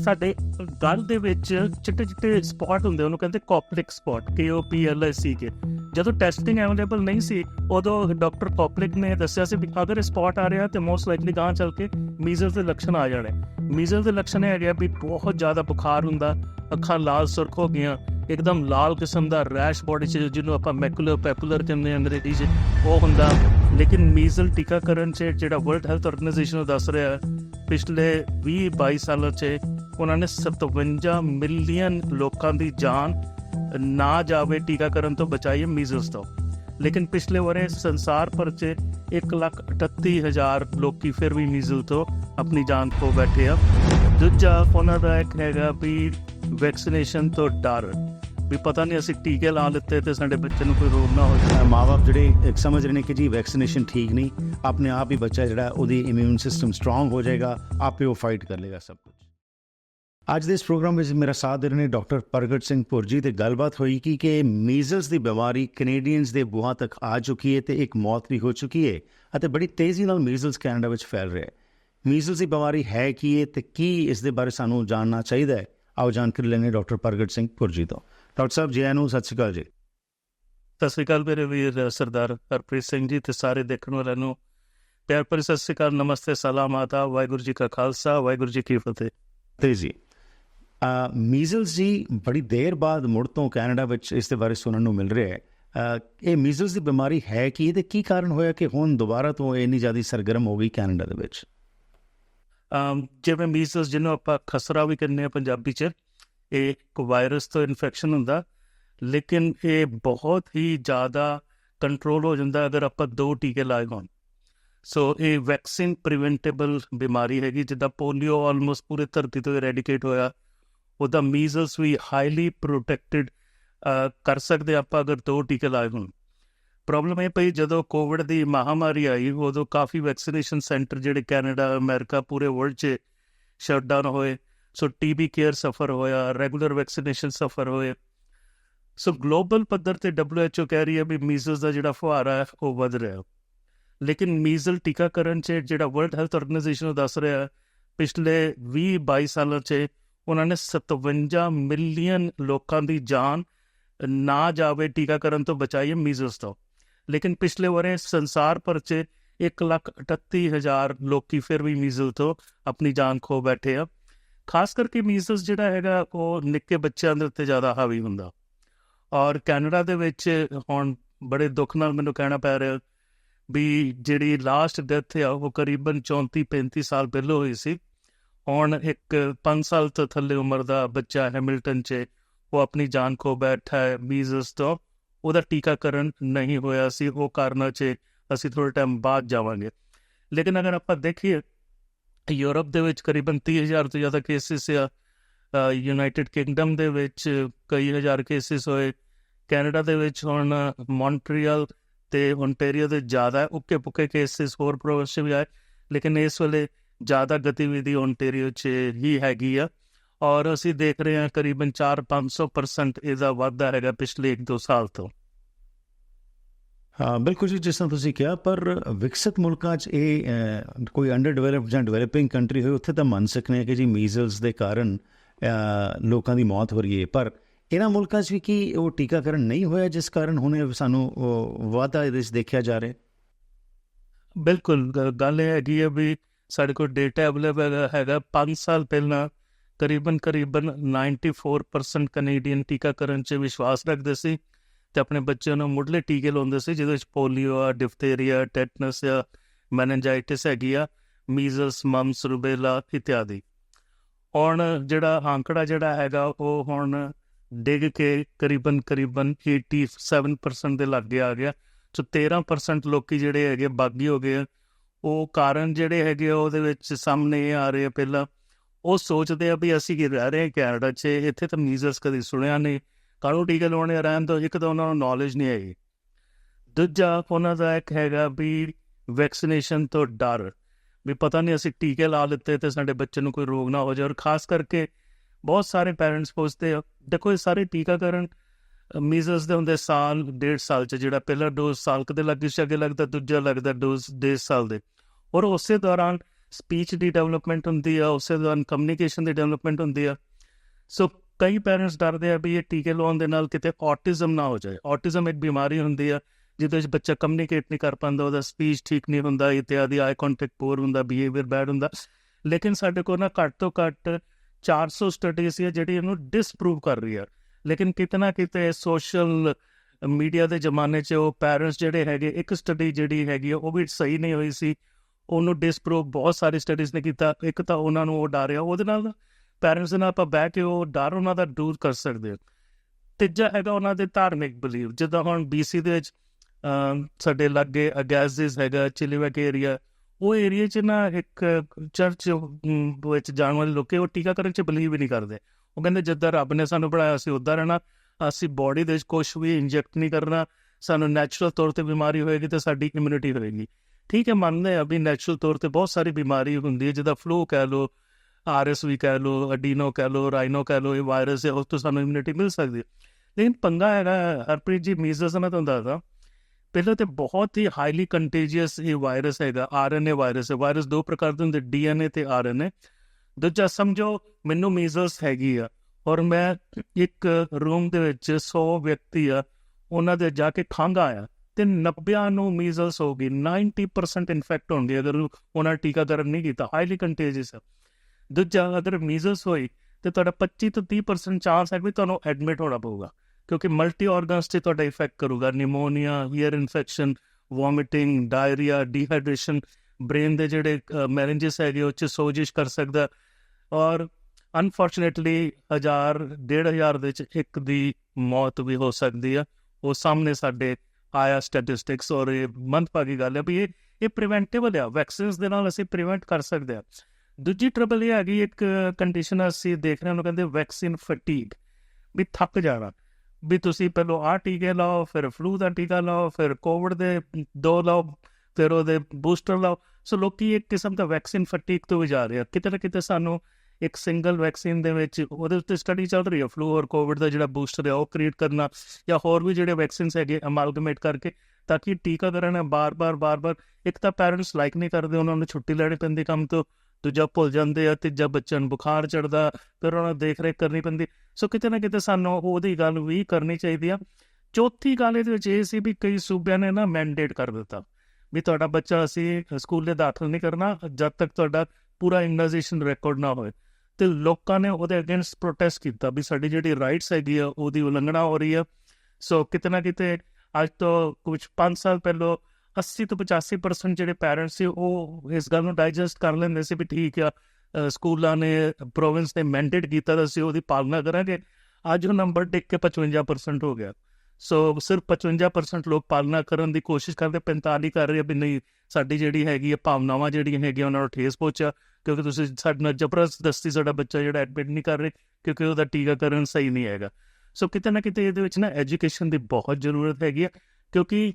ਸਾਡੇ ਗਲ ਦੇ ਵਿੱਚ ਚਿੱਟੇ ਚਿੱਟੇ ਸਪੌਟ ਹੁੰਦੇ, ਉਹਨੂੰ ਕਹਿੰਦੇ Koplik spot K O P L S C ਕੇ ਜਦੋਂ ਟੈਸਟਿੰਗ ਅਵੇਲੇਬਲ ਨਹੀਂ ਸੀ, ਉਦੋਂ ਡਾਕਟਰ ਕੋਪਲਿਕ ਨੇ ਦੱਸਿਆ ਸੀ ਵੀ ਅਗਰ ਇਹ ਸਪੌਟ ਆ ਰਿਹਾ ਤੇ ਮੋਸਟ ਲਾਈਕਲੀ ਗਾਂ ਚੱਲ ਕੇ ਮੀਜ਼ਲ ਦੇ ਲੱਛਣ ਆ ਜਾਣੇ। ਮੀਜ਼ਲ ਦੇ ਲੱਛਣ ਇਹ ਹੈਗੇ ਆ ਵੀ ਬਹੁਤ ਜ਼ਿਆਦਾ ਬੁਖਾਰ ਹੁੰਦਾ, ਅੱਖਾਂ ਲਾਲ ਸੁਰਖ ਹੋ ਗਈਆਂ, ਇੱਕਦਮ ਲਾਲ ਕਿਸਮ ਦਾ ਰੈਸ਼ ਬਾਡੀ ਚ, ਜਿਹਨੂੰ ਆਪਾਂ ਮੈਕੂਲਰ ਪੈਪੂਲਰ ਕਹਿੰਦੇ ਆ ਅੰਗਰੇਜ਼ੀ ਚ, ਉਹ ਹੁੰਦਾ। ਲੇਕਿਨ ਮੀਜ਼ਲ ਟੀਕਾਕਰਨ ਚ ਜਿਹੜਾ ਵਰਲਡ ਹੈਲਥ ਆਰਗੇਨਾਈਜੇਸ਼ਨ ਦੱਸ ਰਿਹਾ ਪਿਛਲੇ 20 22 ਸਾਲਾਂ ਚ ਉਹਨਾਂ ਨੇ 57 ਮਿਲੀਅਨ ਲੋਕਾਂ ਦੀ ਜਾਨ ਨਾ ਜਾਵੇ ਟੀਕਾਕਰਨ ਤੋਂ ਬਚਾਈ ਹੈ ਮੀਜ਼ਲਸ ਤੋਂ। ਲੇਕਿਨ ਪਿਛਲੇ ਵਰੇ ਸੰਸਾਰ ਭਰ ਚ 138000 ਲੋਕੀ ਫਿਰ ਵੀ ਮੀਜ਼ਲ ਤੋਂ ਆਪਣੀ ਜਾਨ ਖੋ ਬੈਠੇ ਆ। ਦੂਜਾ ਉਹਨਾਂ ਦਾ ਇੱਕ ਹੈਗਾ ਵੀ ਵੈਕਸੀਨੇਸ਼ਨ ਤੋਂ ਡਰ। ਵੀ ਪਤਾ ਨਹੀਂ ਅਸੀਂ ਟੀਕੇ ਲਾ ਲਿੱਤੇ ਤੇ ਸਾਡੇ ਬੱਚੇ ਨੂੰ ਕੋਈ ਰੋਗ ਨਾ ਹੋ ਜਾਏ ਮਾਪੇ ਜਿਹੜੇ ਇੱਕ ਸਮਝ ਰਹੇ ਨੇ ਕਿ ਜੀ ਵੈਕਸੀਨੇਸ਼ਨ ਠੀਕ ਨਹੀਂ, ਆਪਣੇ ਆਪ ਹੀ ਬੱਚਾ ਜਿਹੜਾ ਉਹਦੀ ਇਮਿਊਨ ਸਿਸਟਮ ਸਟਰੋਂਗ ਹੋ ਜਾਏਗਾ, ਆਪੇ ਉਹ ਫਾਈਟ ਕਰ ਲੇਗਾ ਸਭ ਕੁਝ ਅੱਜ ਦੇ ਇਸ ਪ੍ਰੋਗਰਾਮ ਵਿੱਚ ਮੇਰਾ ਸਾਥ ਦੇ ਰਹੇ ਨੇ ਡਾਕਟਰ ਪ੍ਰਗਟ ਸਿੰਘ ਪੁਰਜੀ ਤੇ ਗੱਲਬਾਤ ਹੋਈ ਕਿ ਕਿ ਮੀਜ਼ਲਸ ਦੀ ਬਿਮਾਰੀ ਕੈਨੇਡੀਅਨਸ ਦੇ ਬੂਹਾਂ ਤੱਕ ਆ ਚੁੱਕੀ ਹੈ ਤੇ ਇੱਕ ਮੌਤ ਵੀ ਹੋ ਚੁੱਕੀ ਹੈ ਅਤੇ ਬੜੀ ਤੇਜ਼ੀ ਨਾਲ ਮੀਜ਼ਲਸ ਕੈਨੇਡਾ ਵਿੱਚ ਫੈਲ ਰਿਹਾ ਹੈ। ਮੀਜ਼ਲਸ ਦੀ ਬਿਮਾਰੀ ਹੈ ਕੀ ਹੈ ਤੇ ਕੀ ਇਸ ਦੇ ਬਾਰੇ ਸਾਨੂੰ ਜਾਣਨਾ ਚਾਹੀਦਾ ਹੈ? ਆਓ ਜਾਣਕਾਰੀ ਲੈਣੇ ਡਾਕਟਰ ਪ੍ਰਗਟ ਸਿੰਘ ਪੁਰਜੀ ਤੋਂ। ਡਾਕਟਰ ਸਾਹਿਬ ਜੀ ਆਇਆਂ ਨੂੰ ਸਤਿ ਸ਼੍ਰੀ ਅਕਾਲ ਜੀ। ਸਤਿ ਸ਼੍ਰੀ ਅਕਾਲ ਮੇਰੇ ਵੀਰ ਸਰਦਾਰ ਹਰਪ੍ਰੀਤ ਸਿੰਘ ਜੀ ਤੇ ਸਾਰੇ ਦੇਖਣ ਵਾਲਿਆਂ ਨੂੰ। ਪਿਆਰ ਭਰੀ ਸਤਿ ਸ਼੍ਰੀ ਅਕਾਲ ਨਮਸਤੇ ਸਲਾਮ ਆਦਾ ਵਾਹਿਗੁਰੂ ਜੀ ਕਾ ਖਾਲਸਾ ਵਾਹਿਗੁਰੂ ਜੀ ਕੀ ਫਤਿਹ। ਤੇ ਜੀ ਮੀਜ਼ਲਸ ਜੀ ਬੜੀ ਦੇਰ ਬਾਅਦ ਮੁੜ ਤੋਂ ਕੈਨੇਡਾ ਵਿੱਚ ਇਸ ਦੇ ਬਾਰੇ ਸੁਣਨ ਨੂੰ ਮਿਲ ਰਿਹਾ ਹੈ। ਇਹ ਮੀਜ਼ਲਸ ਦੀ ਬਿਮਾਰੀ ਹੈ ਕੀ? ਤੇ ਕੀ ਕਾਰਨ ਹੋਇਆ ਕਿ ਹੁਣ ਦੁਬਾਰਾ ਤੋਂ ਇਹ ਇੰਨੀ ਜ਼ਿਆਦਾ ਸਰਗਰਮ ਹੋ ਗਈ ਕੈਨੇਡਾ ਦੇ ਵਿੱਚ? ਅਮ ਜਿਵੇਂ ਮੀਸਲਸ ਜਿਹਨੂੰ ਆਪਾਂ ਖਸਰਾ ਵੀ ਕਹਿੰਦੇ ਆ ਪੰਜਾਬੀ ਚ ਇੱਕ ਵਾਇਰਸ ਤੋਂ ਇਨਫੈਕਸ਼ਨ ਹੁੰਦਾ, ਲੇਕਿਨ ਇਹ ਬਹੁਤ ਹੀ ਜ਼ਿਆਦਾ ਕੰਟਰੋਲ ਹੋ ਜਾਂਦਾ ਅਗਰ ਆਪਾਂ ਦੋ ਟੀਕੇ ਲਾਏ ਹੋਣ। ਸੋ ਇਹ ਵੈਕਸੀਨ ਪ੍ਰੀਵੈਂਟੇਬਲ ਬਿਮਾਰੀ ਹੈਗੀ, ਜਿੱਦਾਂ ਪੋਲੀਓ ਆਲਮੋਸਟ ਪੂਰੇ ਧਰਤੀ ਤੋਂ ਇਰੈਡੀਕੇਟ ਹੋਇਆ। ਉਹਦਾ ਮੀਜ਼ਲਸ ਵੀ ਹਾਈਲੀ ਪ੍ਰੋਟੈਕਟਡ ਕਰ ਸਕਦੇ ਆਪਾਂ ਅਗਰ ਦੋ ਟੀਕੇ ਲਾਏ ਹੋਣ। ਪ੍ਰੋਬਲਮ ਇਹ ਪਈ ਜਦੋਂ ਕੋਵਿਡ ਦੀ ਮਹਾਮਾਰੀ ਆਈ, ਉਦੋਂ ਕਾਫੀ ਵੈਕਸੀਨੇਸ਼ਨ ਸੈਂਟਰ ਜਿਹੜੇ ਕੈਨੇਡਾ, ਅਮਰੀਕਾ ਪੂਰੇ ਵਰਲਡ 'ਚ ਸ਼ਟਡਾਊਨ ਹੋਏ। ਸੋ ਟੀਬੀ ਕੇਅਰ ਸਫਰ ਹੋਇਆ ਰੈਗੂਲਰ ਵੈਕਸੀਨੇਸ਼ਨ ਸਫਰ ਹੋਏ। ਸੋ ਗਲੋਬਲ ਪੱਧਰ ਤੇ WHO ਕਹਿ ਰਹੀ ਹੈ ਵੀ ਮੀਜ਼ਲਸ ਦਾ ਜਿਹੜਾ ਫੁਹਾਰਾ ਹੈ, ਉਹ ਵੱਧ ਰਿਹਾ। ਲੇਕਿਨ ਮੀਜ਼ਲ ਟੀਕਾਕਰਨ 'ਚ ਜਿਹੜਾ ਵਰਲਡ ਹੈਲਥ ਆਰਗੇਨਾਈਜੇਸ਼ਨ ਦੱਸ ਰਿਹਾ ਪਿਛਲੇ 20 22 ਸਾਲਾਂ 'ਚ ਉਹਨਾਂ ਨੇ 57 ਮਿਲੀਅਨ ਲੋਕਾਂ ਦੀ ਜਾਨ ਨਾ ਜਾਵੇ ਟੀਕਾਕਰਨ ਤੋਂ ਬਚਾਈ ਹੈ ਮੀਜ਼ਲਸ ਤੋਂ। ਲੇਕਿਨ ਪਿਛਲੇ ਵਰੇ ਸੰਸਾਰ ਭਰ ਚ 138000 ਲੋਕੀ ਫਿਰ ਵੀ ਮੀਜ਼ਲ ਤੋਂ ਆਪਣੀ ਜਾਨ ਖੋ ਬੈਠੇ ਆ। ਖਾਸ ਕਰਕੇ ਮੀਜ਼ਲਸ ਜਿਹੜਾ ਹੈਗਾ, ਉਹ ਨਿੱਕੇ ਬੱਚਿਆਂ ਦੇ ਉੱਤੇ ਜ਼ਿਆਦਾ ਹਾਵੀ ਹੁੰਦਾ। ਔਰ ਕੈਨੇਡਾ ਦੇ ਵਿੱਚ ਹੁਣ ਬੜੇ ਦੁੱਖ ਨਾਲ ਮੈਨੂੰ ਕਹਿਣਾ ਪੈ ਰਿਹਾ ਵੀ ਜਿਹੜੀ ਲਾਸਟ ਡੈਥ ਆ, ਉਹ ਕਰੀਬਨ 34 35 ਸਾਲ ਪਹਿਲਾਂ ਹੋਈ ਸੀ। ਹੁਣ ਇੱਕ 5 ਸਾਲ ਤੋਂ ਥੱਲੇ ਉਮਰ ਦਾ ਬੱਚਾ ਹੈਮਿਲਟਨ 'ਚ ਉਹ ਆਪਣੀ ਜਾਨ ਖੋ ਬੈਠਾ ਹੈ ਮੀਜ਼ਲਸ ਤੋਂ। ਉਹਦਾ ਟੀਕਾਕਰਨ ਨਹੀਂ ਹੋਇਆ ਸੀ, ਉਹ ਕਾਰਨਾਂ 'ਚ ਅਸੀਂ ਥੋੜੇ ਟਾਈਮ ਬਾਅਦ ਜਾਵਾਂਗੇ। ਲੇਕਿਨ ਅਗਰ ਆਪਾਂ ਦੇਖੀਏ ਯੂਰਪ ਦੇ ਵਿੱਚ ਕਰੀਬਨ 30000 ਤੋਂ ਜ਼ਿਆਦਾ ਕੇਸਿਸ ਆ ਯੂਨਾਈਟਿਡ ਕਿੰਗਡਮ ਦੇ ਵਿੱਚ ਕਈ ਹਜ਼ਾਰ ਕੇਸਿਸ ਹੋਏ ਕੈਨੇਡਾ ਦੇ ਵਿੱਚ ਹੁਣ ਮੌਂਟਰੀਅਲ ਤੇ ਓਨਟਾਰੀਓ ਦੇ ਜ਼ਿਆਦਾ ਉੱਕੇ ਪੁੱਕੇ ਕੇਸਿਸ ਹੋਰ ਪ੍ਰੋਵਿੰਸ ਵੀ ਆਏ, ਲੇਕਿਨ ਇਸ ਵੇਲੇ ਜ਼ਿਆਦਾ ਗਤੀਵਿਧੀ ਓਨਟਾਰੀਓ 'ਚ ਹੀ ਹੈਗੀ ਆ ਔਰ ਅਸੀਂ ਦੇਖ ਰਹੇ ਹਾਂ ਕਰੀਬਨ 4-500% ਇਹਦਾ ਵਾਧਾ ਹੈਗਾ ਪਿਛਲੇ 1-2 ਸਾਲ ਤੋਂ। ਬਿਲਕੁਲ ਜੀ, ਜਿਸ ਤਰ੍ਹਾਂ ਤੁਸੀਂ ਕਿਹਾ, ਪਰ ਵਿਕਸਿਤ ਮੁਲਕਾਂ 'ਚ ਇਹ ਕੋਈ ਅੰਡਰ ਡਿਵੈਲਪਡ ਜਾਂ ਡਿਵੈਲਪਿੰਗ ਕੰਟਰੀ ਹੋਏ, ਉੱਥੇ ਤਾਂ ਮੰਨ ਸਕਦੇ ਆ ਕਿ ਜੀ ਮੀਜ਼ਲਸ ਦੇ ਕਾਰਨ ਲੋਕਾਂ ਦੀ ਮੌਤ ਹੋ ਰਹੀ ਹੈ। ਪਰ ਇਹਨਾਂ ਮੁਲਕਾਂ 'ਚ ਵੀ ਕੀ ਉਹ ਟੀਕਾਕਰਨ ਨਹੀਂ ਹੋਇਆ, ਜਿਸ ਕਾਰਨ ਹੁਣ ਇਹ ਸਾਨੂੰ ਉਹ ਵਾਧਾ ਇਹਦੇ 'ਚ ਦੇਖਿਆ ਜਾ ਰਿਹਾ? ਬਿਲਕੁਲ ਗੱਲ ਇਹ ਹੈਗੀ ਹੈ ਵੀ ਸਾਡੇ ਕੋਲ ਡੇਟਾ ਅਵੇਲੇਬਲ ਹੈਗਾ। 5 ਸਾਲ ਪਹਿਲਾਂ ਕਰੀਬਨ ਕਰੀਬਨ 94% ਕੈਨੇਡੀਅਨ ਟੀਕਾਕਰਨ 'ਚ ਵਿਸ਼ਵਾਸ ਰੱਖਦੇ ਸੀ। ਤੇ ਆਪਣੇ ਬੱਚਿਆਂ ਨੂੰ ਮੁੱਢਲੇ ਟੀਕੇ ਲਾਉਂਦੇ ਸੀ, ਜਿਹਦੇ ਵਿੱਚ ਪੋਲੀਓ ਆ, ਡਿਫਥੇਰੀਆ, ਟੈਟਨਸ ਆ, ਮੈਨੇਜਾਈਟਿਸ ਹੈਗੀ ਆ, ਮੀਜ਼ਲਸ, ਮਮਸ, ਰੂਬੇਲਾ ਇਤਿਆਦੀ। ਹੁਣ ਜਿਹੜਾ ਆંકੜਾ ਜਿਹੜਾ ਹੈਗਾ, ਉਹ ਹੁਣ ਡਿੱਗ ਕੇ ਕਰੀਬਨ ਕਰੀਬਨ 87% ਦੇ ਲਾਗੇ ਆ ਗਿਆ। ਸੋ 13% ਲੋਕੀ ਜਿਹੜੇ ਹੈਗੇ, ਬਾਗੀ ਹੋ ਗਏ ਆ। ਉਹ ਕਾਰਨ ਜਿਹੜੇ ਹੈਗੇ ਆ, ਉਹਦੇ ਵਿੱਚ ਸਾਹਮਣੇ ਇਹ ਆ ਰਹੇ ਆ, ਪਹਿਲਾਂ। ਉਹ ਸੋਚਦੇ ਆ ਵੀ ਅਸੀਂ ਕੀ ਰਹਿ ਰਹੇ ਕੈਨੇਡਾ 'ਚ, ਇੱਥੇ ਤਾਂ ਮੀਜ਼ਲਸ ਕਦੀ ਸੁਣਿਆ ਨਹੀਂ। ਕਾਹਨੂੰ ਟੀਕੇ ਲਾਉਣੇ ਰਹਿਣ ਤੋਂ ਇੱਕ ਤਾਂ ਉਹਨਾਂ ਨੂੰ ਨੌਲੇਜ ਨਹੀਂ ਹੈਗੀ। ਦੂਜਾ, ਉਹਨਾਂ ਦਾ ਇੱਕ ਹੈਗਾ ਵੀ ਵੈਕਸੀਨੇਸ਼ਨ ਤੋਂ ਡਰ, ਵੀ ਪਤਾ ਨਹੀਂ ਅਸੀਂ ਟੀਕੇ ਲਾ ਲਿੱਤੇ ਤੇ ਸਾਡੇ ਬੱਚੇ ਨੂੰ ਕੋਈ ਰੋਗ ਨਾ ਹੋ ਜਾਏ। ਔਰ ਖਾਸ ਕਰਕੇ ਬਹੁਤ ਸਾਰੇ ਪੈਰੈਂਟਸ ਪੁੱਛਦੇ ਆ, ਦੇਖੋ ਇਹ ਸਾਰੇ ਟੀਕਾਕਰਨ ਮੀਜ਼ਲਸ ਦੇ ਹੁੰਦੇ ਸਾਲ, ਡੇਢ ਸਾਲ ਚ, ਜਿਹੜਾ ਪਹਿਲਾ ਡੋਜ਼ ਸਾਲ ਕਦੇ ਲੱਗੀ ਸੀ, ਅੱਗੇ ਲੱਗਦਾ ਦੂਜਾ ਲੱਗਦਾ ਡੋਜ਼ ਡੇਢ ਸਾਲ ਦੇ। ਔਰ ਉਸੇ ਦੌਰਾਨ ਸਪੀਚ ਦੀ ਡਿਵੈਲਪਮੈਂਟ ਹੁੰਦੀ ਆ, ਉਸੇ ਦੌਰਾਨ ਕਮਿਊਨੀਕੇਸ਼ਨ ਦੀ ਡਿਵੈਲਪਮੈਂਟ ਹੁੰਦੀ ਆ। ਸੋ ਕਈ ਪੈਰੈਂਟਸ ਡਰਦੇ ਆ ਵੀ ਇਹ ਟੀਕੇ ਲਵਾਉਣ ਦੇ ਨਾਲ ਕਿਤੇ ਆਟਿਜ਼ਮ ਨਾ ਹੋ ਜਾਏ। ਆਟਿਜ਼ਮ ਇੱਕ ਬਿਮਾਰੀ ਹੁੰਦੀ ਆ ਜਿਹਦੇ ਵਿੱਚ ਬੱਚਾ ਕਮਿਊਨੀਕੇਟ ਨਹੀਂ ਕਰ ਪਾਉਂਦਾ ਉਹਦਾ ਸਪੀਚ ਠੀਕ ਨਹੀਂ ਹੁੰਦਾ ਇਤਿਆਦੀ ਆਈ ਕੰਟੈਕਟ ਪੂਰ ਹੁੰਦਾ ਬਿਹੇਵੀਅਰ ਬੈਡ ਹੁੰਦਾ। ਲੇਕਿਨ ਸਾਡੇ ਕੋਲ ਨਾ ਘੱਟ ਤੋਂ ਘੱਟ 400 ਸਟੱਡੀਜ਼ ਹੈ ਜਿਹੜੀ ਇਹਨੂੰ ਡਿਸਪਰੂਵ ਕਰ ਰਹੀ ਆ। ਲੇਕਿਨ ਕਿਤਨਾ ਕਿਤੇ ਸੋਸ਼ਲ ਮੀਡੀਆ ਦੇ ਜ਼ਮਾਨੇ 'ਚ ਉਹ ਪੈਰੈਂਟਸ ਜਿਹੜੇ ਹੈਗੇ ਇੱਕ ਸਟੱਡੀ ਜਿਹੜੀ ਹੈਗੀ ਆ, ਉਹ ਵੀ ਸਹੀ ਨਹੀਂ ਹੋਈ ਸੀ। ਉਹਨੂੰ ਡਿਸਪਰੂਵ ਬਹੁਤ ਸਾਰੇ ਸਟੱਡੀਜ਼ ਨੇ ਕੀਤਾ। ਇੱਕ ਤਾਂ ਉਹਨਾਂ ਨੂੰ ਉਹ ਡਰਿਆ ਉਹਦੇ ਨਾਲ ਪੈਰੈਂਟਸ ਦੇ ਨਾਲ ਆਪਾਂ ਬਹਿ ਕੇ ਉਹ ਡਰ ਉਹਨਾਂ ਦਾ ਦੂਰ ਕਰ ਸਕਦੇ ਹਾਂ। ਤੀਜਾ ਹੈਗਾ ਉਹਨਾਂ ਦੇ ਧਾਰਮਿਕ ਬਲੀਵ ਜਿੱਦਾਂ ਹੁਣ BC ਦੇ ਵਿੱਚ ਸਾਡੇ ਲਾਗੇ ਅਗੈਸਿਸ ਹੈਗਾ ਚਿਲੀਵੈਕ ਏਰੀਆ ਉਹ ਏਰੀਆ 'ਚ ਨਾ ਇੱਕ ਚਰਚ ਵਿੱਚ ਜਾਣ ਵਾਲੇ ਲੋਕੇ ਉਹ ਟੀਕਾਕਰਨ 'ਚ ਬਲੀਵ ਹੀ ਨਹੀਂ ਕਰਦੇ। ਉਹ ਕਹਿੰਦੇ ਜਿੱਦਾਂ ਰੱਬ ਨੇ ਸਾਨੂੰ ਬਣਾਇਆ ਸੀ ਉਦਾਂ ਰਹਿਣਾ, ਅਸੀਂ ਬਾਡੀ ਦੇ ਵਿੱਚ ਕੁਝ ਵੀ ਇੰਜੈਕਟ ਨਹੀਂ ਕਰਨਾ, ਸਾਨੂੰ ਨੈਚੁਰਲ ਤੌਰ ਤੇ ਬਿਮਾਰੀ ਹੋਏਗੀ ਤੇ ਸਾਡੀ ਇਮਿਊਨਿਟੀ ਹੋਏਗੀ। ਠੀਕ ਹੈ, ਮੰਨਦੇ ਆ ਵੀ ਨੈਚੁਰਲ ਤੌਰ ਤੇ ਬਹੁਤ ਸਾਰੀ ਬਿਮਾਰੀ ਹੁੰਦੀ ਹੈ, ਜਿੱਦਾਂ ਫਲੂ ਕਹਿ ਲੋ ਆਰਐਸ ਕਹਿ ਲੋ ਅਡੀਨੋ ਕਹਿ ਲੋ ਰਾਈਨੋ ਕਹਿ ਲੋ ਇਹ ਵਾਇਰਸ ਹੈ, ਉਸ ਤੋਂ ਸਾਨੂੰ ਇਮਿਊਨਿਟੀ ਮਿਲ ਸਕਦੀ ਹੈ। ਲੇਕਿਨ ਪੰਗਾ ਹੈਗਾ ਹਰਪ੍ਰੀਤ ਜੀ ਮੀਜ਼ਲਸ ਮੈਂ ਤੁਹਾਨੂੰ ਦੱਸਦਾ। ਪਹਿਲਾਂ ਤੇ ਬਹੁਤ ਹੀ ਹਾਈਲੀ ਕੰਟੇਜੀਅਸ ਇਹ ਵਾਇਰਸ ਹੈਗਾ, ਆਰਐਨਏ ਵਾਇਰਸ ਹੈ। ਵਾਇਰਸ ਦੋ ਪ੍ਰਕਾਰ ਦੇ ਹੁੰਦੇ, ਡੀਐਨਏ ਤੇ ਆਰਐਨਏ। ਦੂਜਾ, ਸਮਝੋ ਮੈਨੂੰ ਮੀਜ਼ਲਸ ਹੈਗੀ ਆ, ਔਰ ਮੈਂ ਇੱਕ ਰੂਮ ਦੇ ਵਿੱਚ 100 ਵਿਅਕਤੀ ਆ, ਉਹਨਾਂ ਦੇ ਜਾ ਕੇ ਖੰਘ ਆਇਆ, ਤੇ 90 ਨੂੰ ਮੀਜ਼ਲਸ ਹੋ ਗਈ। 90% ਇਨਫੈਕਟ ਹੋਣਗੇ, ਅਗਰ ਉਹਨਾਂ ਨੇ ਟੀਕਾਕਰਨ ਨਹੀਂ ਕੀਤਾ। ਹਾਈਲੀ ਕੰਟੇਜੀਅਸ ਹੈ ਦੂਜਾ ਅਗਰ ਮੀਜ਼ਲਸ ਹੋਈ ਤੇ ਤੁਹਾਡਾ 25 ਤੋਂ 30% ਚਾਂਸ ਹੈ ਵੀ ਤੁਹਾਨੂੰ ਐਡਮਿਟ ਹੋਣਾ ਪਊਗਾ, ਕਿਉਂਕਿ ਮਲਟੀ ਆਰਗਨਸ ਤੇ ਤੁਹਾਡਾ ਇਫੈਕਟ ਕਰੂਗਾ pneumonia ear infection vomiting diarrhoea dehydration brain ਦੇ ਜਿਹੜੇ ਮੈਰੇਂਜਸ ਹੈਗੇ ਉਹ ਚ ਸੋਜਿਸ਼ ਕਰ ਸਕਦਾ ਔਰ ਅਨਫੋਰਚੂਨੇਟਲੀ ਹਜ਼ਾਰ, ਡੇਢ ਹਜ਼ਾਰ ਦੇ ਵਿੱਚ ਇੱਕ ਦੀ ਮੌਤ ਵੀ ਹੋ ਸਕਦੀ ਆ, ਉਹ ਸਾਹਮਣੇ ਸਾਡੇ ਆਇਆ ਸਟੈਟਿਸਟਿਕਸ ਔਰ ਇਹ ਮੰਦਭਾਗੀ ਗੱਲ ਹੈ ਵੀ ਇਹ ਇਹ ਪ੍ਰੀਵੈਂਟੇਬਲ ਆ ਵੈਕਸੀਨਸ ਦੇ ਨਾਲ ਅਸੀਂ ਪ੍ਰੀਵੈਂਟ ਕਰ ਸਕਦੇ ਆ। ਦੂਜੀ ਟਰਬਲ ਇਹ ਹੈਗੀ ਇੱਕ ਕੰਡੀਸ਼ਨ ਅਸੀਂ ਦੇਖ ਰਹੇ ਹਾਂ, ਉਹਨੂੰ ਕਹਿੰਦੇ ਵੈਕਸੀਨ ਫਟੀਗ ਵੀ ਥੱਕ ਜਾਣਾ। ਵੀ ਤੁਸੀਂ ਪਹਿਲਾਂ ਆਹ ਟੀਕੇ ਲਾਓ, ਫਿਰ ਫਲੂ ਦਾ ਟੀਕਾ ਲਾਓ, ਫਿਰ ਕੋਵਿਡ ਦੇ ਦੋ ਲਾਓ, ਫਿਰ ਉਹਦੇ ਬੂਸਟਰ ਲਾਓ। ਸੋ ਲੋਕੀ ਇੱਕ ਕਿਸਮ ਦਾ ਵੈਕਸੀਨ ਫਟੀਕ ਤੋਂ ਵੀ ਜਾ ਰਹੇ ਆ। ਕਿਤੇ ਨਾ ਕਿਤੇ ਸਾਨੂੰ ਇੱਕ ਸਿੰਗਲ ਵੈਕਸੀਨ ਦੇ ਵਿੱਚ ਉਹਦੇ ਉੱਤੇ ਸਟੱਡੀ ਚੱਲ ਰਹੀ ਹੈ ਫਲੂ ਔਰ ਕੋਵਿਡ ਦਾ ਜਿਹੜਾ ਬੂਸਟਰ ਹੈ ਉਹ ਕ੍ਰੀਏਟ ਕਰਨਾ, ਜਾਂ ਹੋਰ ਵੀ ਜਿਹੜੇ ਵੈਕਸੀਨਸ ਹੈਗੇ ਅਮਾਲਗਮੇਟ ਕਰਕੇ, ਤਾਂ ਕਿ ਟੀਕਾਕਰਨ ਹੈ ਬਾਰ-ਬਾਰ ਬਾਰ-ਬਾਰ। ਇੱਕ ਤਾਂ ਪੈਰੈਂਟਸ ਲਾਈਕ ਨਹੀਂ ਕਰਦੇ, ਉਹਨਾਂ ਨੂੰ ਛੁੱਟੀ ਲੈਣੀ ਪੈਂਦੀ ਕੰਮ ਤੋਂ। ਦੂਜਾ ਭੁੱਲ ਜਾਂਦੇ ਆ, ਤੀਜਾ ਬੱਚਿਆਂ ਨੂੰ ਬੁਖਾਰ ਚੜਦਾ ਫਿਰ ਉਹਨਾਂ ਨੂੰ ਦੇਖ ਰੇਖ ਕਰਨੀ ਪੈਂਦੀ। ਸੋ ਕਿਤੇ ਨਾ ਕਿਤੇ ਸਾਨੂੰ ਉਹਦੀ ਗੱਲ ਵੀ ਕਰਨੀ ਚਾਹੀਦੀ ਆ। ਚੌਥੀ ਗੱਲ ਇਹਦੇ ਵਿੱਚ ਇਹ ਸੀ ਵੀ ਕਈ ਸੂਬਿਆਂ ਨੇ ਨਾ ਮੈਂਡੇਟ ਕਰ ਦਿੱਤਾ ਵੀ ਤੁਹਾਡਾ ਬੱਚਾ ਅਸੀਂ ਸਕੂਲੇ ਦਾਖਲ ਨਹੀਂ ਕਰਨਾ, ਜਦ ਤੱਕ ਤੁਹਾਡਾ ਪੂਰਾ ਇਮਨਾਈਜੇਸ਼ਨ ਰਿਕਾਰਡ ਨਾ ਹੋਵੇ ਤੇ ਲੋਕਾਂ ਨੇ ਉਹਦੇ ਅਗੇਂਸਟ ਪ੍ਰੋਟੈਸਟ ਕੀਤਾ ਵੀ ਸਾਡੀ ਜਿਹੜੀ ਰਾਈਟਸ ਹੈਗੀ ਆ, ਉਹਦੀ ਉਲੰਘਣਾ ਹੋ ਰਹੀ ਆ। ਸੋ ਕਿਤੇ ਨਾ ਕਿਤੇ ਅੱਜ ਤੋਂ ਕੁਝ 5 ਸਾਲ ਪਹਿਲਾਂ 80 ਤੋਂ 85% ਜਿਹੜੇ ਪੈਰੈਂਟਸ ਸੀ, ਉਹ ਇਸ ਗੱਲ ਨੂੰ ਡਾਈਜੈਸਟ ਕਰ ਲੈਂਦੇ ਸੀ ਵੀ ਠੀਕ ਆ ਸਕੂਲਾਂ ਨੇ ਪ੍ਰੋਵਿੰਸ ਨੇ ਮੈਂਡੇਟ ਕੀਤਾ ਤਾਂ ਅਸੀਂ ਉਹਦੀ ਪਾਲਣਾ ਕਰਾਂਗੇ। ਅੱਜ ਉਹ ਨੰਬਰ ਟਿਕ ਕੇ 55% ਹੋ ਗਿਆ। ਸੋ ਸਿਰਫ 55% ਲੋਕ ਪਾਲਣਾ ਕਰਨ ਦੀ ਕੋਸ਼ਿਸ਼ ਕਰਦੇ 45 ਕਰ ਰਹੇ ਆ ਵੀ ਨਹੀਂ, ਸਾਡੀ ਜਿਹੜੀ ਹੈਗੀ ਆ ਭਾਵਨਾਵਾਂ ਜਿਹੜੀਆਂ ਹੈਗੀਆਂ, ਉਹਨਾਂ ਨੂੰ ਠੇਸ ਪਹੁੰਚਾ ਕਿਉਂਕਿ ਤੁਸੀਂ ਸਾਡੇ ਨਾਲ ਜ਼ਬਰਦਸਤੀ ਸਾਡਾ ਬੱਚਾ ਜਿਹੜਾ ਐਡਮਿਟ ਨਹੀਂ ਕਰ ਰਹੇ, ਕਿਉਂਕਿ ਉਹਦਾ ਟੀਕਾਕਰਨ ਸਹੀ ਨਹੀਂ ਹੈਗਾ। ਸੋ ਕਿਤੇ ਨਾ ਕਿਤੇ ਇਹਦੇ ਵਿੱਚ ਨਾ ਐਜੂਕੇਸ਼ਨ ਦੀ ਬਹੁਤ ਜ਼ਰੂਰਤ ਹੈਗੀ ਆ, ਕਿਉਂਕਿ